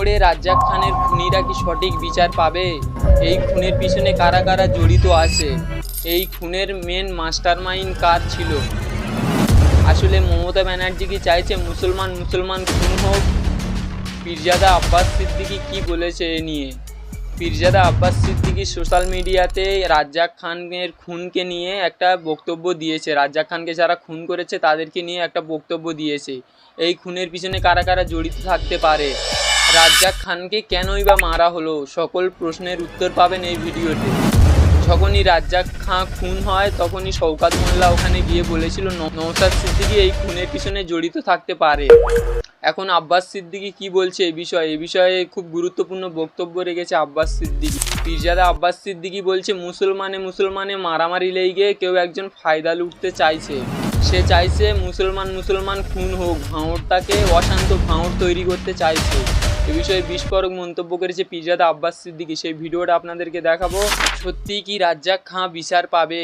ভাঙড়ে রাজ্জাক খানের খুনিরা কি সঠিক বিচার পাবে? এই খুনের পিছনে কারা কারা জড়িত আছে? এই খুনের মেন মাস্টারমাইন্ড কার ছিল? আসলে মমতা ব্যানার্জি কি চাইছে মুসলমান মুসলমান খুন হোক? পীরজাদা আব্বাস সিদ্দিকি কি বলেছে এ নিয়ে? পীরজাদা আব্বাস সিদ্দিকি সোশ্যাল মিডিয়াতে রাজ্জাক খানের খুনকে নিয়ে একটা বক্তব্য দিয়েছে। রাজ্জাক খানকে যারা খুন করেছে তাদেরকে নিয়ে একটা বক্তব্য দিয়েছে। এই খুনের পিছনে কারা কারা জড়িত থাকতে পারে? রাজ্জাক খানকে কেনই বা মারা হলো? সকল প্রশ্নের উত্তর পাবেন এই ভিডিওতে। যখনই রাজ্জাক খাঁ খুন হয়, তখনই শওকাত মোল্লা ওখানে গিয়ে বলেছিল, ন- নওশাদ সিদ্দিকী এই খুনের পিছনে জড়িত থাকতে পারে। এখন আব্বাস সিদ্দিকী কি বলছে এই বিষয়ে? এই বিষয়ে খুব গুরুত্বপূর্ণ বক্তব্য রেখেছে আব্বাস সিদ্দিকী। পীরজাদা আব্বাস সিদ্দিকী বলছে, মুসলমানে মুসলমানে মারামারি লেগে কেউ একজন ফায়দা লুটতে চাইছে। সে চাইছে মুসলমান মুসলমান খুন হোক ভাঁড়টাকে অশান্ত ভাঁড় তৈরি করতে চাইছে। এ বিষয়ে বিস্ফোরক মন্তব্য করেছে পীরজাদা আব্বাস সিদ্দিকী, সেই ভিডিওটা আপনাদেরকে দেখাবো। সত্যি কি রাজ্জাক খাঁ বিচার পাবে?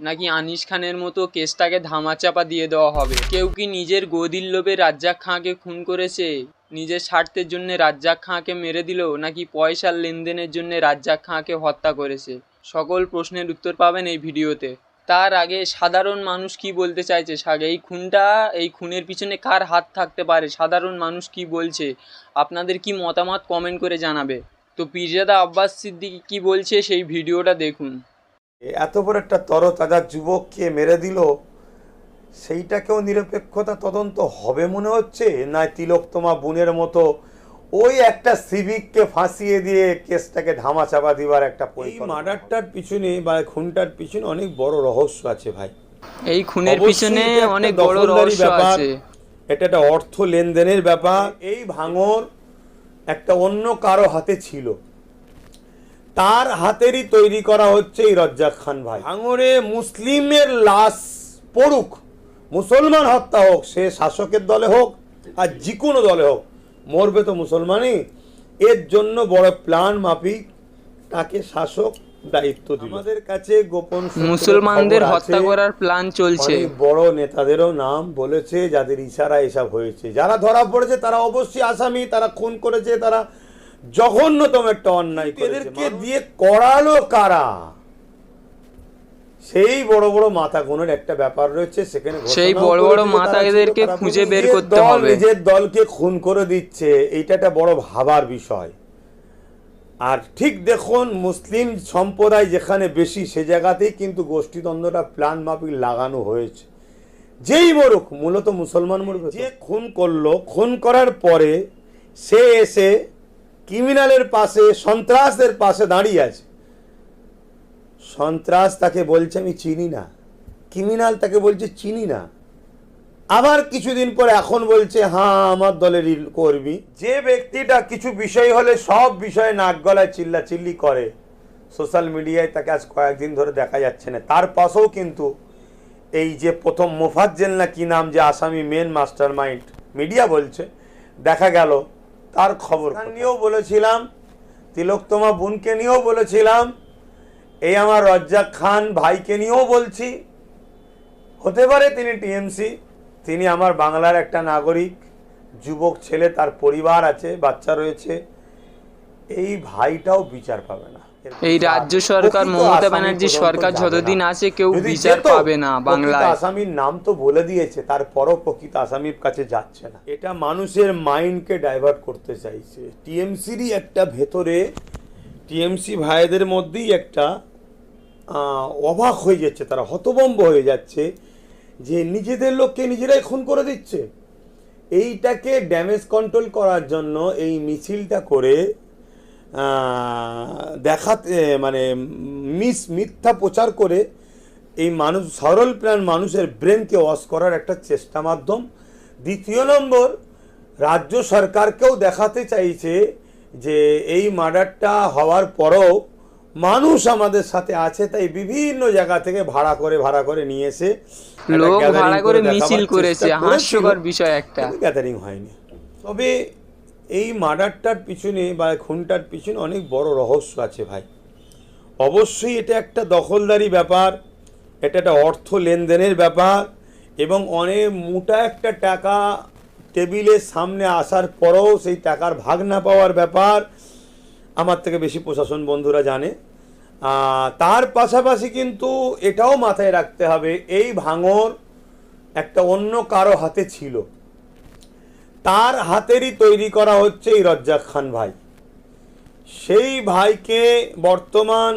নাকি আনিস খানের মতো কেসটাকে ধামাচাপা দিয়ে দেওয়া হবে? কেউ কি নিজের গদির লোভে রাজ্জাক খাঁকে খুন করেছে? নিজের স্বার্থের জন্য রাজ্জাক খাঁকে মেরে দিল? নাকি পয়সার লেনদেনের জন্য রাজ্জাক খাঁকে হত্যা করেছে? সকল প্রশ্নের উত্তর পাবেন এই ভিডিওতে। তার আগে সাধারণ মানুষ কি বলতে চাইছে সাগে? এই খুনটা, এই খুনের পিছনে কার হাত থাকতে পারে? সাধারণ মানুষ কি বলছে? আপনাদের কি মতামত কমেন্ট করে জানাবে? তো পীরজাদা আব্বাস সিদ্দিকী কি বলছে সেই ভিডিওটা দেখুন। এত বড় একটা তরতাজা যুবককে মেরে দিল, সেইটাকেও নিরপেক্ষতা তদন্ত হবে মনে হচ্ছে? না তিলোত্তমা বোনের মতো ওই একটা সিভিককে ফাঁসিয়ে দিয়ে কেসটাকে ধামাচাপা দিবার একটা এই মার্ডারটার পিছনে বা খুনটার পিছনে অনেক বড় রহস্য আছে ভাই। এই খুনের পিছনে অনেক বড় রহস্য ব্যাপার। আছে। এটা একটা অর্থ লেনদেনের ব্যাপার। এই ভাঙর একটা অন্য কারও হাতে ছিল। তার হাতেরই তৈরি করা হচ্ছে এই রজ্জাক খান ভাই। ভাঙরে মুসলিমের লাশ পড়ুক মুসলমান হত্যা হোক সে শাসকের দলে হোক আর যে কোনো দলে হোক মরবে তো মুসলমানই এর জন্য বড় প্ল্যান মাফিক তাকে শাসক দায়িত্ব দিল। আমাদের কাছে গোপন মুসলমানদের হত্যা করার প্ল্যান চলছে। অনেক বড় নেতাদেরও নাম বলেছে যাদের ইশারা এসব হয়েছে। যারা ধরা পড়েছে তারা অবশ্যই আসামি তারা খুন করেছে তারা জঘন্যতম একটা অন্যায় এদেরকে দিয়ে করালো কারা? সেই বড় বড় মাথা গুণের একটা ব্যাপার রয়েছে সেখানে সেই বড় বড় করেছে যে মাথা এদেরকে খুঁজে বের করতে হবে। নিজের দলকে খুন করে দিচ্ছে এইটা একটা বড় ভাবার বিষয়। আর ঠিক দেখুন মুসলিম সম্প্রদায় যেখানে বেশি সে জায়গাতেই কিন্তু গোষ্ঠীদ্বন্দ্বটা প্ল্যান মাফিক লাগানো হয়েছে। যেই মরুক মূলত মুসলমান মরুক যে খুন করল খুন করার পরে সে এসে ক্রিমিনালের পাশে সন্ত্রাসদের পাশে দাঁড়িয়ে আছে। সন্ত্রাস তাকে বলছে আমি চিনি না। ক্রিমিনাল তাকে বলছে চিনি না। আবার কিছুদিন পর এখন বলছে হ্যাঁ আমার দলেরই কর্মী। যে ব্যক্তিটা কিছু বিষয় হলে সব বিষয়ে নাক গলায় চিল্লা চিল্লি করে সোশ্যাল মিডিয়ায় তাকে আজ কয়েকদিন ধরে দেখা যাচ্ছে না। তার পাশেও কিন্তু এই যে প্রথম মোফাজ্জেল না কি নাম যে আসামি মেন মাস্টার মাইন্ড মিডিয়া বলছে দেখা গেল তার খবর নিয়েও বলেছিলাম তিলোত্তমা বোনকে নিয়েও বলেছিলাম এই আমার রজ্জাক খান ভাইকে নিয়েও বলছি। হতে পারে তিনি টিএমসি তিনি আমার বাংলার একটা নাগরিক যুবক ছেলে তার পরিবার আছে বাচ্চা রয়েছে। এই ভাইটাও বিচার পাবে না। এই রাজ্য সরকার মমতা আসামি ব্যানার্জির সরকার যতদিন আছে কেউ বিচার পাবে না বাংলায়। আসামির নাম তো বলে দিয়েছে তার তারপরও প্রকৃত আসামির কাছে যাচ্ছে না। এটা মানুষের মাইন্ডকে ডাইভার্ট করতে চাইছে। টিএমসিরই একটা ভেতরে টিএমসি ভাইদের মধ্যেই একটা অবাক হয়ে যাচ্ছে, তারা হতবম্ব হয়ে যাচ্ছে যে নিজেদের লোককে নিজেরাই খুন করে দিচ্ছে। এইটাকে ড্যামেজ কন্ট্রোল করার জন্য এই মিছিলটা করে দেখাতে মানে মিস, মিথ্যা প্রচার করে এই মানুষ, সরল প্রাণ মানুষের ব্রেনকে ওয়াশ করার একটা চেষ্টা মাধ্যম। দ্বিতীয় নম্বর, রাজ্য সরকারকেও দেখাতে চাইছে যে এই মার্ডারটা হওয়ার পরও মানুষ আমাদের সাথে আছে তাই বিভিন্ন জায়গা থেকে ভাড়া করে ভাড়া করে নিয়ে এসে লোক ভাড়া করে মিছিল করেছে হাস্যকর বিষয় একটা। গ্যাদারিং হয়নি। তবে এই মার্ডারটার পিছনে বা খুনটার পিছনে অনেক বড় রহস্য আছে ভাই। অবশ্যই এটা একটা দখলদারি ব্যাপার এটা একটা অর্থ লেনদেনের ব্যাপার এবং অনেক মোটা একটা টাকা টেবিলের সামনে আসার পরেও সেই টাকার ভাগ না পাওয়ার ব্যাপার। আমার থেকে বেশি প্রশাসন বন্ধুরা জানে। তার পাশাপাশি কিন্তু এটাও মাথায় রাখতে হবে, এই ভাঙর একটা অন্য কারও হাতে ছিল। তার হাতেরই তৈরি করা হচ্ছে এই রজ্জাক খান ভাই। সেই ভাইকে বর্তমান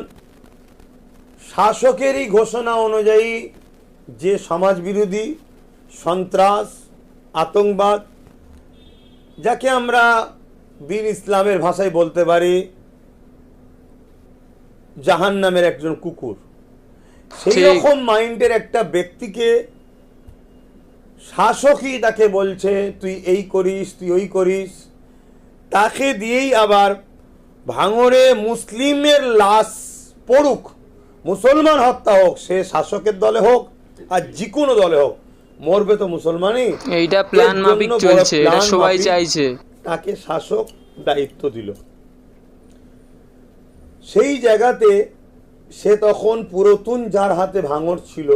শাসকেরই ঘোষণা অনুযায়ী যে সমাজবিরোধী, সন্ত্রাস, আতঙ্কবাদ, যাকে আমরা দিন ইসলামের ভাষায় বলতে পারি জাহান নামের একজন কুকুর। সেই রকম মাইন্ডের একটা ব্যক্তিকে শাসকই তাকে বলছে তুই এই করিস তুই ওই করিস। তাকে দিয়েই আবার ভাঙরে মুসলিমের লাশ পড়ুক। মুসলমান হত্যা হোক সে শাসকের দলে হোক আর যে কোনো দলে হোক মরবে তো মুসলমানই। এইটা প্ল্যান মাফিক চলছে এটা সবাই চাইছে। তাকে শাসক দায়িত্ব দিল। সেই জায়গাতে সে তখন পুরাতন যার হাতে ভাঙর ছিল,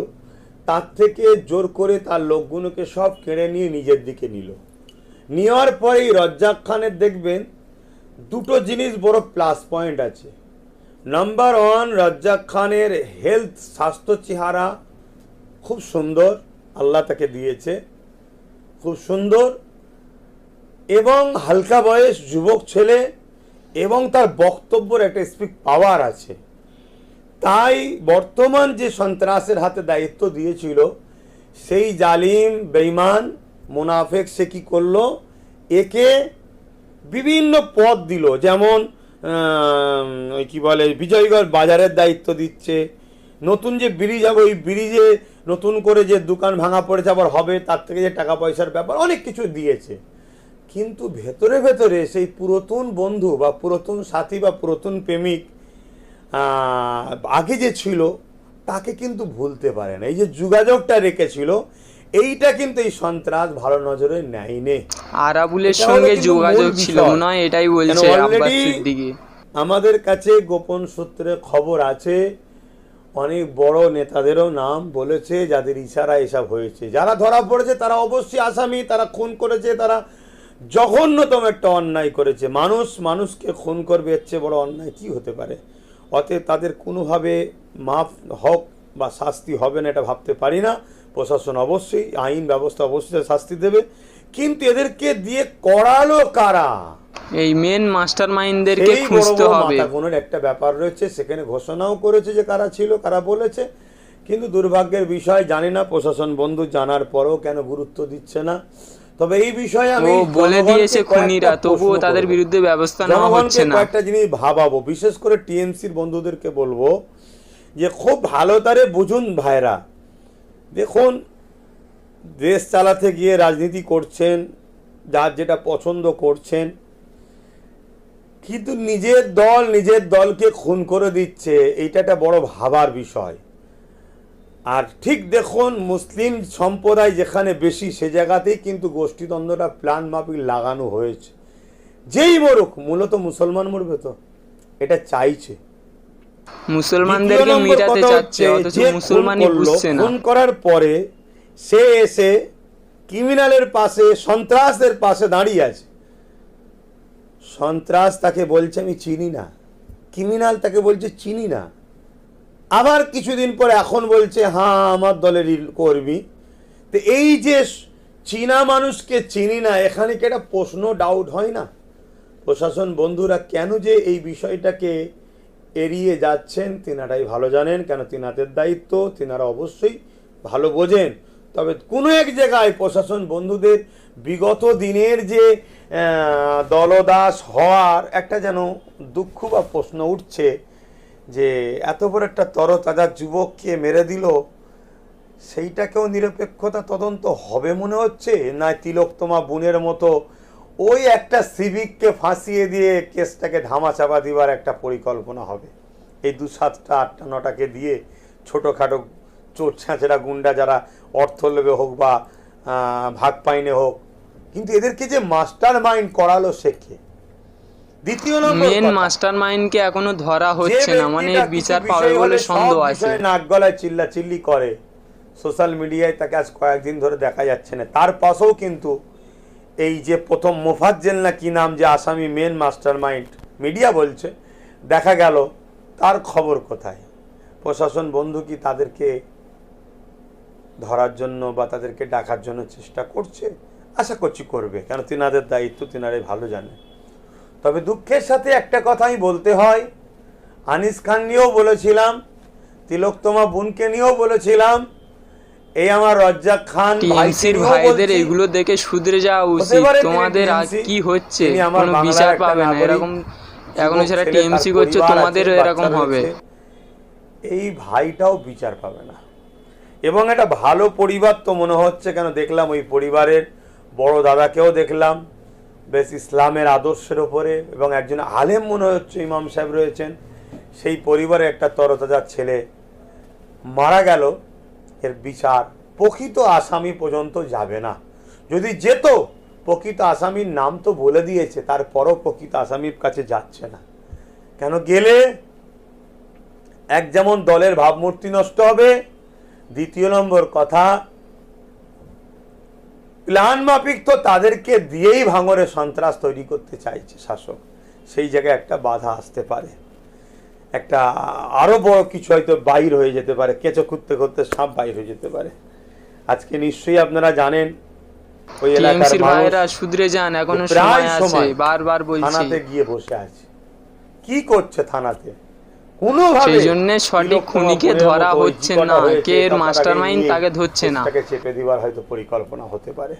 তার থেকে জোর করে তার লোকগুলোকে সব কেড়ে নিয়ে নিজের দিকে নিল। নেওয়ার পরেই রজ্জাক খানের দেখবেন দুটো জিনিস বড় প্লাস পয়েন্ট আছে। নাম্বার ওয়ান রজ্জাক খানের হেলথ স্বাস্থ্য চেহারা খুব সুন্দর, আল্লাহ তাকে দিয়েছে, খুব সুন্দর। এবং হালকা বয়স যুবক ছেলে এবং তার বক্তব্যের একটা স্পিক পাওয়ার আছে। তাই বর্তমান যে সন্ত্রাসের হাতে দায়িত্ব দিয়েছিল, সেই জালিম বেইমান মুনাফেক সে কি করল? একে বিভিন্ন পদ দিল। যেমন ওই কি বলে, বিজয়গড় বাজারের দায়িত্ব দিচ্ছে। নতুন যে ব্রিজ হবে, ওই ব্রিজে নতুন করে যে দোকান ভাঙা পড়েছে, আবার হবে, তার থেকে যে টাকা পয়সার ব্যাপার, অনেক কিছু দিয়েছে। কিন্তু ভেতরে ভেতরে সেই পুরাতন বন্ধু বা পুরাতন সাথী বা পুরাতন প্রেমিক আগে যে ছিল তাকে কিন্তু ভুলতে পারে না। এই যে যোগাযোগটা রেখেছিল এইটা কিন্তু এই সন্ত্রাস ভালো নজরে নেয়নি। আরাবুলের সঙ্গে যোগাযোগ ছিল হয় এটাই বলছে আমাদের কাছে গোপন সূত্রে খবর আছে অনেক বড় নেতাদেরও নাম বলেছে যাদের ইশারা এসব হয়েছে। যারা ধরা পড়েছে তারা অবশ্যই আসামি তারা খুন করেছে তারা জঘন্যতম একটা অন্যায় করেছে। মানুষ মানুষকে খুন করবে এর চেয়ে বড় অন্যায় কি হতে পারে? অতএব তাদের কোনোভাবে মাফ হক বা শাস্তি হবে না এটা ভাবতে পারি না। প্রশাসন অবশ্যই আইন ব্যবস্থা অবশ্যই শাস্তি দেবে। কিন্তু এদেরকে দিয়ে করালো কারা? এই মেন মাস্টার মাইন্ডদেরকে খুঁজতে হবে। গোনের একটা ব্যাপার রয়েছে সেখানে ঘোষণাও করেছে যে কারা ছিল কারা বলেছে। কিন্তু দুর্ভাগ্যের বিষয় জানি না প্রশাসন বন্ধু জানার পরও কেন গুরুত্ব দিচ্ছে না। তবে এই বিষয়ে আমি বলে দিয়েছে খুনিরা তবুও তাদের বিরুদ্ধে ব্যবস্থা নেওয়া হচ্ছে না। কয়েকটা জিনিস ভাবাবো। বিশেষ করে টিএমসির বন্ধুদেরকে বলব যে খুব ভালো তারে বুঝুন ভাইরা। দেখুন দেশ চালাতে গিয়ে রাজনীতি করছেন যার যেটা পছন্দ করছেন কিন্তু নিজের দল নিজের দলকে খুন করে দিচ্ছে এইটা একটা বড় ভাবার বিষয়। আর ঠিক দেখুন মুসলিম সম্প্রদায় যেখানে বেশি সে জায়গাতেই কিন্তু গোষ্ঠীদ্বন্দ্বটা প্ল্যান মাফিক লাগানো হয়েছে। যেই মরুক মূলত মুসলমান মরবে তো। এটা চাইছে। মুসলমানদেরকে মিটাতে চাচ্ছে অথচ মুসলমানই বুঝছে না। খুন করার পরে সে এসে ক্রিমিনালের পাশে সন্ত্রাসের পাশে দাঁড়িয়ে আছে। সন্ত্রাস তাকে বলছে আমি চিনি না। ক্রিমিনাল তাকে বলছে চিনি না। আবার কিছুদিন পরে এখন বলছে হ্যাঁ আমার দলেরই কর্মী। তো এই যে চীনা মানুষকে চিনি না, এখানে কি একটা প্রশ্ন ডাউট হয় না? প্রশাসন বন্ধুরা, কেন যে এই বিষয়টাকে এড়িয়ে যাচ্ছেন, তিনারাই ভালো জানেন, কেন তিনাদের দায়িত্ব, তিনারা অবশ্যই ভালো বোঝেন। তবে কোনো এক জায়গায় প্রশাসন বন্ধুদের বিগত দিনের যে দলদাস হওয়ার একটা যেন দুঃখ বা প্রশ্ন উঠছে যে এত বড় একটা তরতাজা যুবককে মেরে দিল, সেইটাকেও নিরপেক্ষতা তদন্ত হবে মনে হচ্ছে? না তিলোত্তমা বোনের মতো ওই একটা সিভিককে ফাঁসিয়ে দিয়ে কেসটাকে ধামাচাপা দিবার একটা পরিকল্পনা হবে? এই দু সাতটা, আটটা, নটাকে দিয়ে ছোটোখাটো চোর ছ্যাঁচড়া গুন্ডা যারা অর্থ লোভে হোক বা ভাগ পাইনে হোক, কিন্তু এদেরকে যে মাস্টার মাইন্ড করালো শেখে দ্বিতীয় নম্বর মেন মাস্টার মাইন্ডকে এখনও ধরা হচ্ছে না মানে এর বিচার পাবে বলে সন্দেহ আছে। নাক গলায় চিল্লা চিল্লি করে। সোশ্যাল মিডিয়ায় তাকে আজ কয়েকদিন ধরে দেখা যাচ্ছে না। তার পাশেও কিন্তু এই যে প্রথম মোফাজ্জেল না কি নাম যে আসামি মেন মাস্টার মাইন্ড মিডিয়া বলছে দেখা গেল তার খবর কোথায়? প্রশাসন বন্ধু কি তাদেরকে ধরার জন্য বা তাদেরকে ডাকার জন্য চেষ্টা করছে? আশা করছি করবে কেন তিনাদের দায়িত্ব তিনারাই ভালো জানে। তবে দুঃখের সাথে একটা কথাই বলতে হয়। আনিস খান নিয়েও বলেছিলাম তিলোত্তমা বোনকে নিয়েও বলেছিলাম এই আমার রজ্জাক খান টিএমসির ভাইদের এগুলো দেখে শুধরে যাওয়া উচিত। তোমাদের আজ কি হচ্ছে? কোনো বিচার পাবে না। এরকম এখন যারা টিএমসি করছে তোমাদেরও এরকম হবে। এই ভাইটাও বিচার পাবে না। এবং একটা ভালো পরিবার তো মনে হচ্ছে কেন দেখলাম ওই পরিবারের বড় দাদাকেও দেখলাম। বেশ ইসলামের আদর্শের ওপরে এবং একজন আলেম মনে হচ্ছে ইমাম সাহেব রয়েছেন, সেই পরিবারে একটা তরতাজা ছেলে মারা গেল, এর বিচার প্রকৃত আসামি পর্যন্ত যাবে না। যদি যেত, প্রকৃত আসামির নাম তো বলে দিয়েছে, তারপরও প্রকৃত আসামির কাছে যাচ্ছে না। কেন গেলে? এক যেমন দলের ভাবমূর্তি নষ্ট হবে, দ্বিতীয় নম্বর কথা প্ল্যান মাফিক তো তাদেরকে দিয়েই ভাঙরে সন্ত্রাস তৈরি করতে চাইছে শাসক। সেই জায়গায় একটা বাধা আসতে পারে। একটা আরও বড় কিছু হয়তো বাইর হয়ে যেতে পারে। কেঁচো খুঁড়তে খুঁড়তে সাপ বাইর হয়ে যেতে পারে। আজকে নিশ্চয়ই আপনারা জানেন ওই এলাকার ভাইয়েরা শুধরে যান এখনও সময় আছে বারবার বলছি। থানাতে গিয়ে বসে আছে। কি করছে থানাতে? সেই জন্যে সঠিক খুনিকে ধরা হচ্ছে না, কে mastermind তাকে ধরছে না। চেপে দিবার হয়তো পরিকল্পনা হতে পারে